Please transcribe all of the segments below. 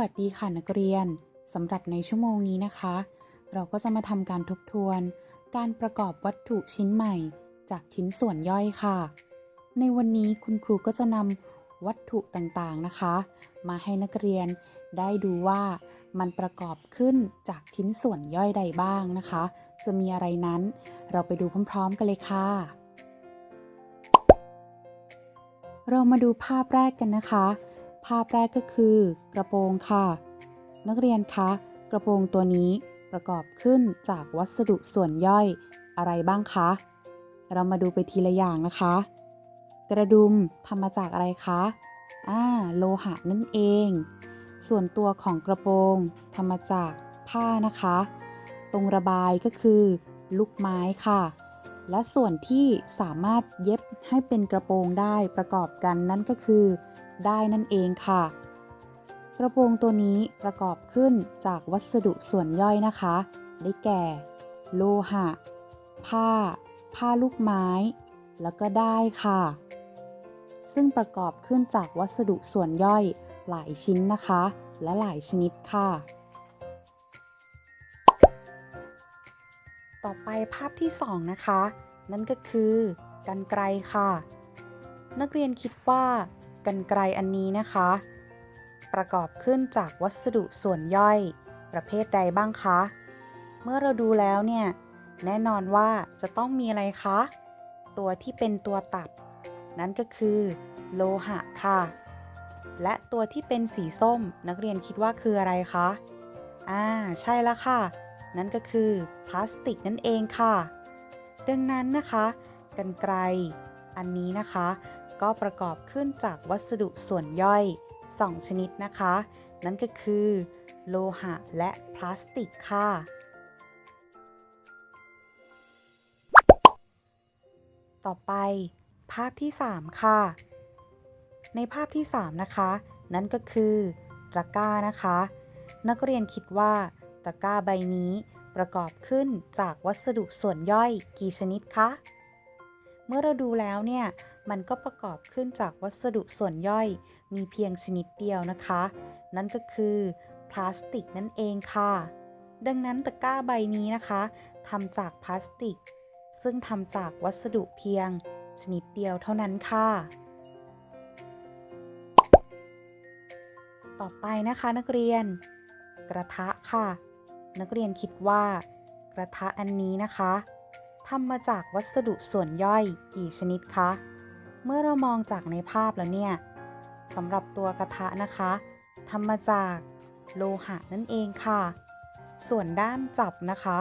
วัสดีค่ะนักเรียนสำหรับในชั่วโมงนี้นะคะ เราก็จะมาทำการทบทวน การประกอบวัตถุชิ้นใหม่ จากชิ้นส่วนย่อยค่ะ ในวันนี้คุณครูก็จะนำวัตถุต่างๆนะคะ มาให้นักเรียนได้ดูว่ามันประกอบขึ้นจากชิ้นส่วนย่อยใดบ้างนะคะ จะมีอะไรนั้น เราไปดูพร้อม ๆ กันเลยค่ะ เรามาดูภาพแรกกันนะคะ ภาพแรกก็คือ กระโปรงค่ะ นักเรียนคะ กระโปรงตัวนี้ประกอบขึ้นจากวัสดุส่วนย่อยอะไรบ้างคะ เรามาดูไปทีละอย่างนะคะ กระดุมทำมาจากอะไรคะอ่าโลหะนั่นเอง ส่วนตัวของกระโปรงทำมาจากผ้านะคะ ตรงระบายก็คือ ลูกไม้ค่ะ และส่วนที่สามารถเย็บให้เป็นกระโปรงได้ประกอบกันนั่นก็คือ ได้นั่นเองค่ะ กระโปรงตัวนี้ประกอบขึ้นจากวัสดุส่วนย่อยนะคะ ได้แก่ โลหะ ผ้า ผ้าลูกไม้ แล้วก็ได้ค่ะ ซึ่งประกอบขึ้นจากวัสดุส่วนย่อยหลายชิ้นนะคะ และหลายชนิดค่ะ ต่อไปภาพที่ 2 นะคะ นั่นก็คือกันไกรค่ะ นักเรียนคิดว่า กันไกรอันนี้นะคะ ประกอบขึ้นจากวัสดุส่วนย่อย ประเภทใดบ้างคะ เมื่อเราดูแล้วเนี่ย แน่นอนว่าจะต้องมีอะไรคะ ตัวที่เป็นตัวตัด นั่นก็คือ โลหะค่ะ และตัวที่เป็นสีส้มนักเรียนคิดว่าคืออะไรคะ อ่า ใช่แล้วค่ะ นั่นก็คือพลาสติกนั่นเองค่ะ ดังนั้นนะคะ กันไกรอันนี้นะคะ ก็ประกอบขึ้นจากวัสดุส่วนย่อย 2 ชนิดนะคะ นั่นก็คือ โลหะและพลาสติกค่ะต่อไป ภาพที่ 3 ค่ะ ในภาพที่ 3 นะคะ นั่นก็คือตะกร้านะคะ นักเรียนคิดว่าตะกร้าใบนี้ประกอบขึ้นจากวัสดุส่วนย่อยกี่ชนิดคะ เมื่อเราดูแล้วเนี่ยมันก็ประกอบขึ้นจากวัสดุส่วนย่อย มีเพียงชนิดเดียวนะคะ นั่นก็คือพลาสติกนั่นเองค่ะ ดังนั้นตะกร้าใบนี้นะคะทำจากพลาสติก ซึ่งทำจากวัสดุเพียง ชนิดเดียวเท่านั้นค่ะ ต่อไปนะคะนักเรียน กระทะค่ะ นักเรียนคิดว่า กระทะอันนี้นะคะทำมาจากวัสดุส่วนย่อยกี่ชนิดคะ เมื่อเรามองจากในภาพแล้วเนี่ยสำหรับตัวกระทะนะคะทำมาจากโลหะนั่นเองค่ะ ส่วนด้ามจับนะคะ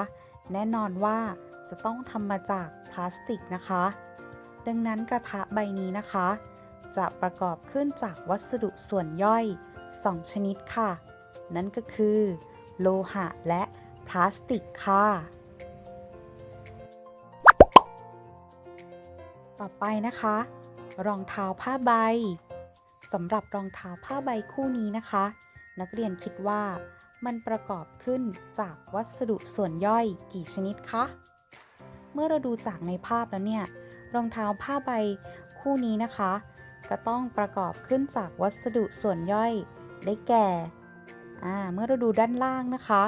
แน่นอนว่าจะต้องทำมาจากพลาสติกนะคะ ดังนั้นกระทะใบนี้นะคะ จะประกอบขึ้นจากวัสดุส่วนย่อย 2 ชนิดค่ะ นั่นก็คือ โลหะและพลาสติกค่ะ ต่อไปนะคะ รองเท้าผ้าใบสำหรับรองเท้าผ้าใบคู่นี้นะคะ นักเรียนคิดว่ามันประกอบขึ้นจากวัสดุส่วนย่อยกี่ชนิดคะ เมื่อเราดูจากในภาพแล้วเนี่ย รองเท้าผ้าใบคู่นี้นะคะ ก็ต้องประกอบขึ้นจากวัสดุส่วนย่อยได้แก่อ่าเมื่อเราดูด้านล่างนะคะ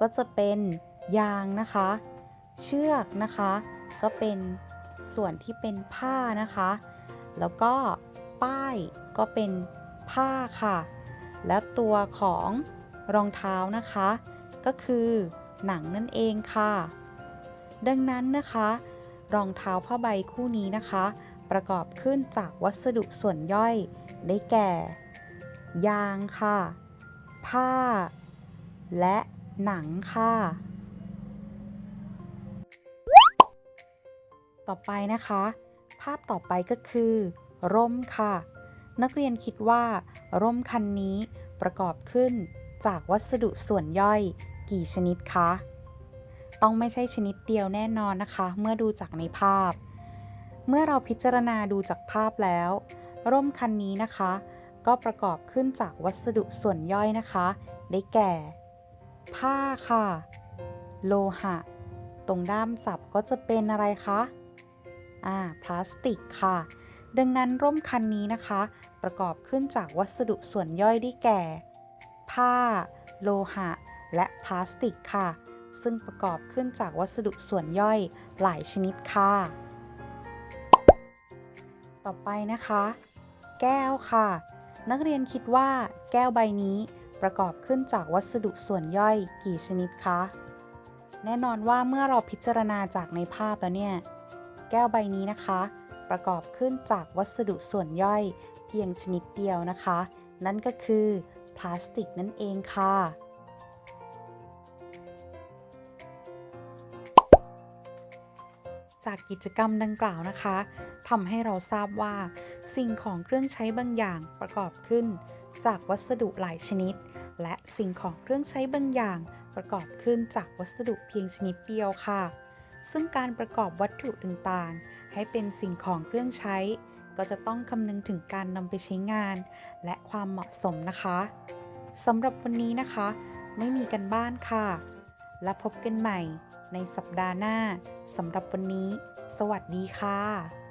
ก็จะเป็นยางนะคะ เชือกนะคะ ก็เป็นส่วนที่เป็นผ้านะคะ แล้วก็ป้ายก็เป็นผ้าค่ะ และตัวของรองเท้านะคะ ก็คือหนังนั่นเองค่ะ ดังนั้นนะคะ รองเท้าผ้าใบคู่นี้นะคะ ประกอบขึ้นจากวัสดุส่วนย่อยได้แก่ ยางค่ะ ผ้า และหนังค่ะ ต่อไปนะคะ ภาพต่อไปก็คือ ร่มค่ะ นักเรียนคิดว่า ร่มคันนี้ประกอบขึ้นจากวัสดุส่วนย่อยกี่ชนิดคะ ต้องไม่ใช่ชนิดเดียวแน่นอนนะคะ เมื่อดูจากในภาพ เมื่อเราพิจารณาดูจากภาพแล้ว ร่มคันนี้นะคะ ก็ประกอบขึ้นจากวัสดุส่วนย่อยนะคะ ได้แก่ ผ้าค่ะ โลหะ ตรงด้ามจับก็จะเป็นอะไรคะ อ่าพลาสติกค่ะ ดังนั้นร่มคันนี้นะคะ ประกอบขึ้นจากวัสดุส่วนย่อยได้แก่ผผ้า โลหะ และพลาสติกค่ะ ซึ่งประกอบขึ้นจากวัสดุส่วนย่อยหลายชนิดค่ะ ต่อไปนะคะ แก้วค่ะ นักเรียนคิดว่าแก้วใบนี้ประกอบขึ้นจากวัสดุส่วนย่อยกี่ชนิดคะแน่นอนว่าเมื่อเราพิจารณาจากในภาพแล้วเนี่ย แก้วใบนี้นะคะ ประกอบขึ้นจากวัสดุส่วนย่อยเพียงชนิดเดียวนะคะ นั่นก็คือพลาสติกนั่นเองค่ะ จากกิจกรรมดังกล่าวนะคะทำให้เราทราบว่า สิ่งของเครื่องใช้บางอย่างประกอบขึ้น จากวัสดุหลายชนิด และสิ่งของเครื่องใช้บางอย่างประกอบขึ้นจากวัสดุเพียงชนิดเดียวค่ะ ซึ่งการประกอบวัตถุต่างๆ ให้เป็นสิ่งของเครื่องใช้ ก็จะต้องคำนึงถึงการนำไปใช้งาน และความเหมาะสมนะคะสำหรับวันนี้นะคะ ไม่มีกันบ้านค่ะ และพบกันใหม่ในสัปดาห์หน้าสำหรับวันนี้ สวัสดีค่ะ